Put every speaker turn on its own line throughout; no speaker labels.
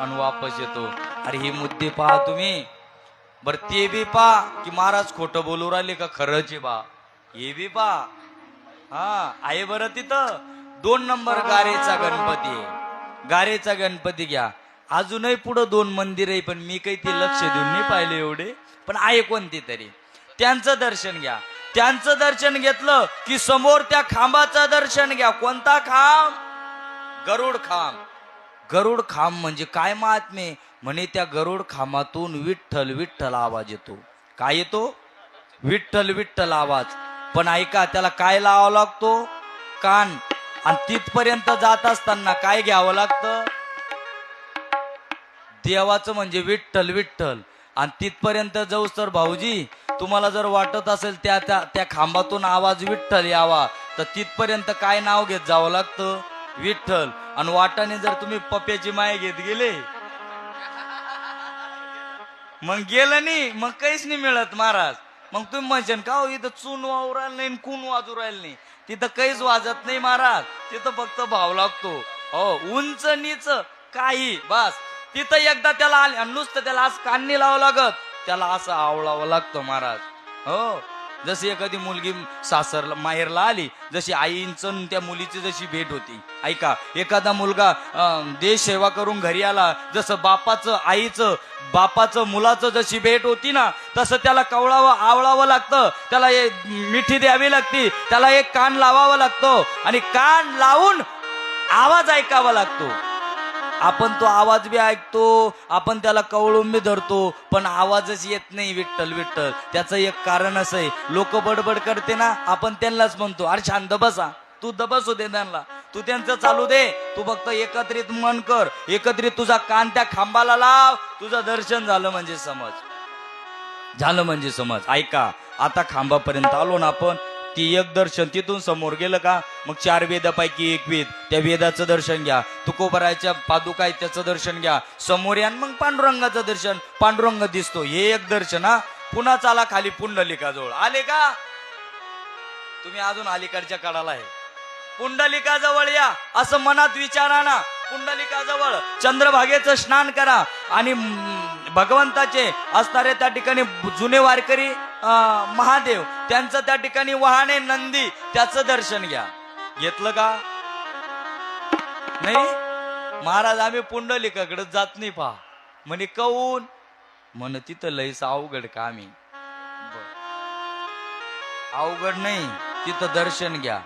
आणि वापस येतो. अरे हे मुद्दे पहा तुम्ही. बर ते बी पहा की महाराज खोटं बोलू राहिले का? खरंच बा. हे बी पहा. हा आहे बरं तिथं. दोन नंबर गारेचा गणपती आहे. गारेचा गणपती घ्या. अजूनही पुढं दोन मंदिर आहे पण मी काही ते लक्ष देऊन नाही पाहिले एवढे. पण आहे कोणते तरी. त्यांचं दर्शन घ्या. त्यांचं दर्शन घेतलं की समोर त्या खांबाचं दर्शन घ्या. कोणता खांब? गरुड खांब. गरुड खांब म्हणजे काय महात्मे? म्हणे त्या गरुड खांबातून विठ्ठल विठ्ठल आवाज येतो. काय येतो? विठ्ठल विठ्ठल आवाज. पण ऐका त्याला काय लावावा लागतो? कान. आणि तिथपर्यंत जात असताना काय घ्यावं लागतं? देवाचं म्हणजे विठ्ठल विठ्ठल. आणि तिथपर्यंत जाऊस तर भाऊजी तुम्हाला जर वाटत असेल त्या त्या त्या खांबातून आवाज विठ्ठल यावा तर तिथपर्यंत काय नाव घेत जावं लागतं? विठ्ठल. आणि वाटाने जर तुम्ही पप्याची माय घेत गेले मग गेलं नाही मग काहीच नाही मिळत महाराज. मग तुम्ही म्हणशान का हो इथं चून वाजू राहिलं नाही आणि कून वाजू राहिलं नाही? तिथं काहीच वाजत नाही महाराज. तिथं फक्त भाव लागतो. हो उंच नीच काही बस. तिथं एकदा त्याला आले आणि नुसतं त्याला असं कान्नी लावावं लागत. त्याला असं आवळावं लागतं महाराज. हो. जशी एखादी मुलगी सासरला माहेरला आली जशी आईंचं त्या मुलीची जशी भेट होती. ऐका एखादा मुलगा देश सेवा करून घरी आला जसं बापाचं आईचं बापाचं मुलाचं जशी भेट होती ना तसं त्याला कवळावं आवळावं लागतं. त्याला एक मिठी द्यावी लागती त्याला एक कान लावावं लागतो आणि कान लावून आवाज ऐकावा लागतो. आपण तो आवाज बी ऐकतो आपण त्याला कवळून बी धरतो पण आवाजच येत नाही विठ्ठल विठ्ठल. त्याचं एक कारण असं आहे. लोक बडबड करते ना आपण त्यांनाच म्हणतो अरे छान दबसा तू दबसू दे त्यांना. तू त्यांचं चालू दे. तू फक्त एकत्रित मन कर. एकत्रित तुझा कान त्या खांबाला लाव. तुझं दर्शन झालं म्हणजे समज. झालं म्हणजे समज. ऐका आता खांबापर्यंत आलो ना आपण ती एक दर्शन तिथून समोर गेलं का मग चार वेदापैकी एक वेद. त्या वेदाचं दर्शन घ्या. तुकोबरायच्या पादुका आहे त्याचं दर्शन घ्या. समोर या मग पांडुरंगाचं दर्शन. पांडुरंग दिसतो. हे एक दर्शन हा. पुन्हा चाला खाली पुंडलिकाजवळ. आले का? तुम्ही अजून अलीकडच्या काळाला आहे. पुंडलिकाजवळ या. असं मनात विचारा ना. पुंडलिकाजवळ. चंद्रभागेचं स्नान करा. आणि भगवंताचे असणारे त्या ठिकाणी जुने वारकरी महादेव त्यांचं त्या ठिकाणी वाहने नंदी त्याचं दर्शन घ्या. घेतलं का? नाही? महाराज आम्ही पुंडलिकाकडे जात नाही पहा. म्हणे कऊन? म्हण तिथं लयच अवघड कामी अवघड नाही. तिथं दर्शन घ्या.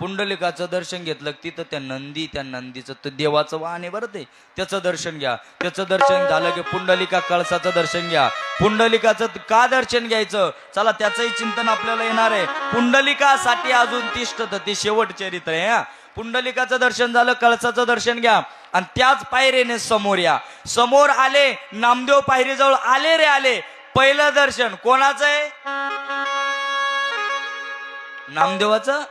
पुंडलिकाचं दर्शन घेतलं तिथं त्या नंदी त्या नंदीचं तर देवाचं वाहन आहे बरं ते. त्याचं दर्शन घ्या. त्याचं दर्शन झालं की पुंडलिका कळसाचं दर्शन घ्या. पुंडलिकाचं का दर्शन घ्यायचं? चला त्याचंही चिंतन आपल्याला येणार आहे. पुंडलिकासाठी अजून तिष्ठ ते शेवट चरित्र आहे हा. पुंडलिकाचं दर्शन झालं कळसाचं दर्शन घ्या. आणि त्याच पायरीने समोर या. समोर आले नामदेव पायरीजवळ आले रे आले. पहिलं दर्शन कोणाचं आहे? नामदेवाचं?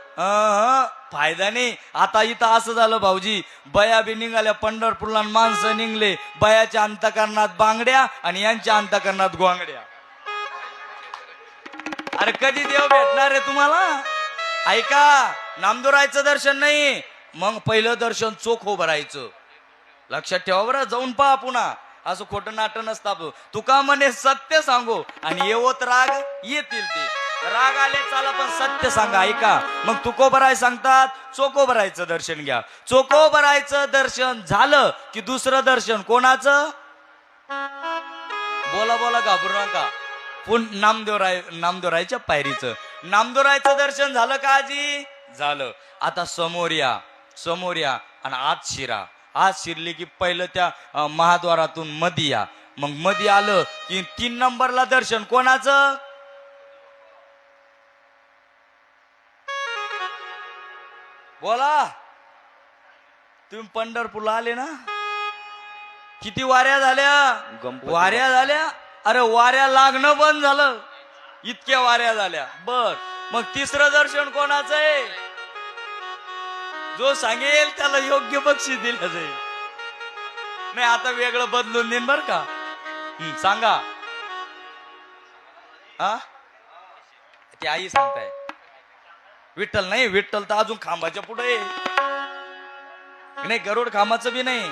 फायदा नाही. आता इथं असं झालं भाऊजी बया बी निघाल्या पंढरपूरला माणसं निघले. बयाच्या अंतकरणात बांगड्या आणि यांच्या अंतकरणात गोंगड्या. अरे कधी देव भेटणार आहे तुम्हाला? ऐका नामदुरायचं दर्शन नाही. मग पहिलं दर्शन चोख उभं राहायचं. लक्षात ठेवा बरं जाऊन पहा पुन्हा. असं खोटं नाटक नसतं तुका म्हणे सत्य सांगू. आणि येवत राग येतील ते. राग आले चाला पण सत्य सांगा ऐका. मग तुकोबराय सांगतात चोकोबरायचं दर्शन घ्या. चोकोबरायचं दर्शन झालं की दुसरं दर्शन कोणाचं? बोला बोला घाबरू नका. पुन नामदेवराय नामदेवरायच्या पायरीचं. नामदेवरायचं दर्शन झालं का आजी? झालं. आता समोर या समोर या. आणि आत शिरा. आत शिरली की पहिलं त्या महाद्वारातून मधी या मग मधी आलं की तीन नंबरला दर्शन. कोणाचं? बोला. तुम्ही पंढरपूरला आले ना? किती वाऱ्या झाल्या? वाऱ्या झाल्या? अरे वाऱ्या लागणं बंद झालं. इतक्या वाऱ्या झाल्या. बर. मग तिसरं दर्शन कोणाचं आहे? जो सांगेल त्याला योग्य बक्षीस दिलं जाईल. नाही आता वेगळं बदलून देईन बर का. सांगा. हा ती आई सांगताय. विठ्ठल नाही विठ्ठल तर अजून खांबाच्या पुढे नाही गरुड खांबाचं बी नाही.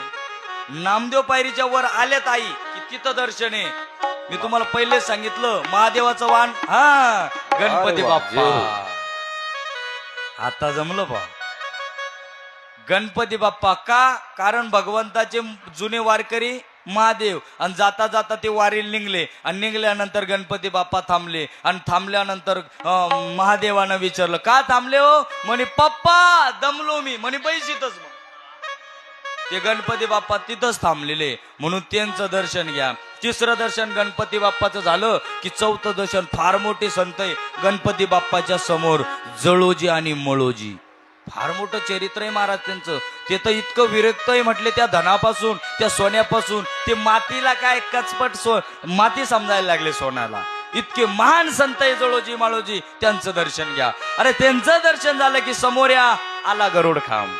नामदेव पायरीच्या वर आल्यात आई की तिथं दर्शन. आहे मी तुम्हाला पहिलेच सांगितलं महादेवाचं वाण. हा गणपती बाप्पा. आता जमलं बा. गणपती बाप्पा का? कारण भगवंताचे जुने वारकरी महादेव. आणि जाता जाता ते वारीला निघले. आणि निघल्यानंतर गणपती बाप्पा थांबले. आणि थांबल्यानंतर महादेवानं विचारलं का थांबले हो? म्हणे पप्पा दमलो मी. म्हणे बैशीतच मग. ते गणपती बाप्पा तिथंच थांबलेले. म्हणून त्यांचं दर्शन घ्या. तिसरं दर्शन गणपती बाप्पाचं झालं की चौथं दर्शन फार मोठे संत आहे गणपती बाप्पाच्या समोर जळोजी आणि मळोजी. फार मोठं चरित्र आहे महाराज त्यांचं. ते तर इतकं विरक्त आहे म्हटले त्या धनापासून त्या सोन्यापासून. ते मातीला काय कचपट सो माती समजायला लागले सोन्याला. इतके महान संत आहे जळोजी माळोजी. त्यांचं दर्शन घ्या. अरे त्यांचं दर्शन झालं की समोर या आला गरुड खांब.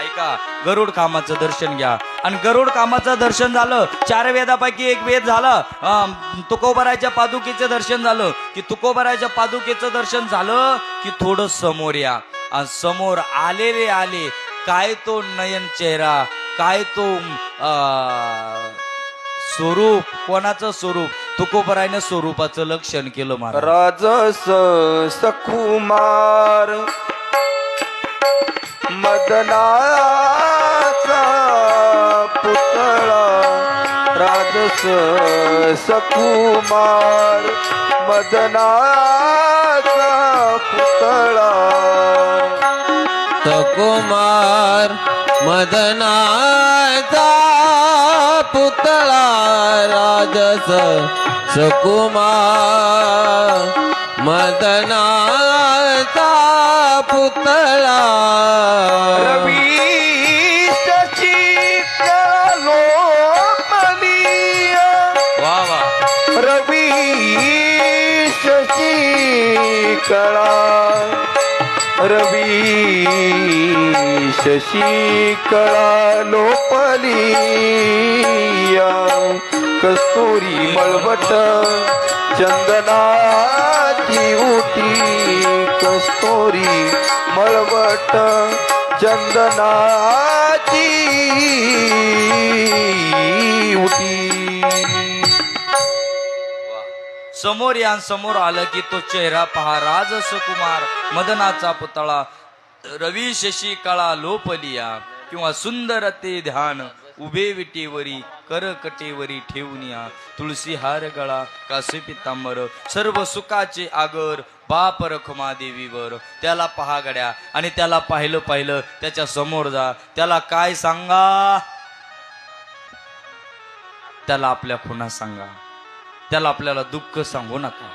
ऐका गरुड कामाचं दर्शन घ्या. आणि गरुड कामाचं दर्शन झालं चार वेदापैकी एक वेद झालं अं, तुकोबराच्या पादुकेचं दर्शन झालं. की तुकोबराच्या पादुकेचं दर्शन झालं की थोडं समोर या. आणि समोर आलेले आले काय तो नयन चेहरा काय तो स्वरूप कोणाचं स्वरूप? तुकोबरायनं स्वरूपाचं लक्षण केलं मला
राजस सखुमार मदनाचा पुतळा. राजस सखुमार मदनाचा पुतळा.
कुमार मदनाचा पुतळा राजस सकुमार मदनाचा पुतळा.
वा वा.
रवी शशी कळा रवी शशी कळा लोपलिया कस्तुरी मळवट चंदनाची उटी कस्तुरी मळवट चंदनाची उटी.
समोर यांसमोर आलं की तो चेहरा पहा. राज सुकुमार मदनाचा पुतळा. रवी शशी कळा लोपलिया किंवा सुंदर ते ध्यान. उभे विटेवरी कर कटेवरी ठेवून या. तुळशी हार गळा कासे पितांबर. सर्व सुखाचे आगर बाप रखमा देवीवर त्याला पहा गड्या. आणि त्याला पाहिलं पाहिलं त्याच्यासमोर जा. त्याला काय सांगा? त्याला आपल्या खुना सांगा. त्याला आपल्याला दुःख सांगू नका.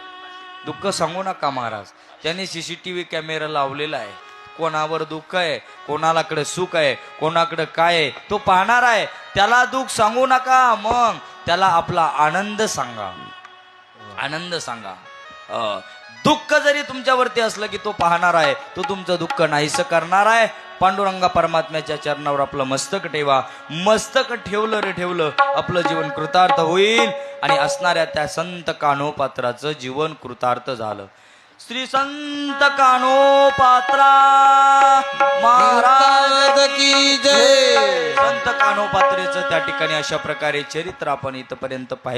दुःख सांगू नका महाराज. त्याने C C T V camera लावलेला आहे. कोणावर दुःख आहे कोणालाकडे सुख आहे कोणाकडे काय आहे तो पाहणार आहे. त्याला दुःख सांगू नका. मग त्याला आपला आनंद सांगा. आनंद सांगा. दुःख जरी तुमच्यावरती असलं की तो पाहणार आहे तो तुमचं दुःख नाहीस करणार आहे. पांडुरंगा परमात्म्याच्या चरणावर आपलं मस्तक ठेवा. मस्तक ठेवलं रे ठेवलं आपलं जीवन कृतार्थ होईल. आणि असणाऱ्या त्या संत कानोपात्राचं जीवन कृतार्थ झालं. श्री संत कानोपात्रा महाराज
की जय.
संत कानोपात्रेचं त्या ठिकाणी अशा प्रकारे चरित्र आपण इथपर्यंत पाहिजे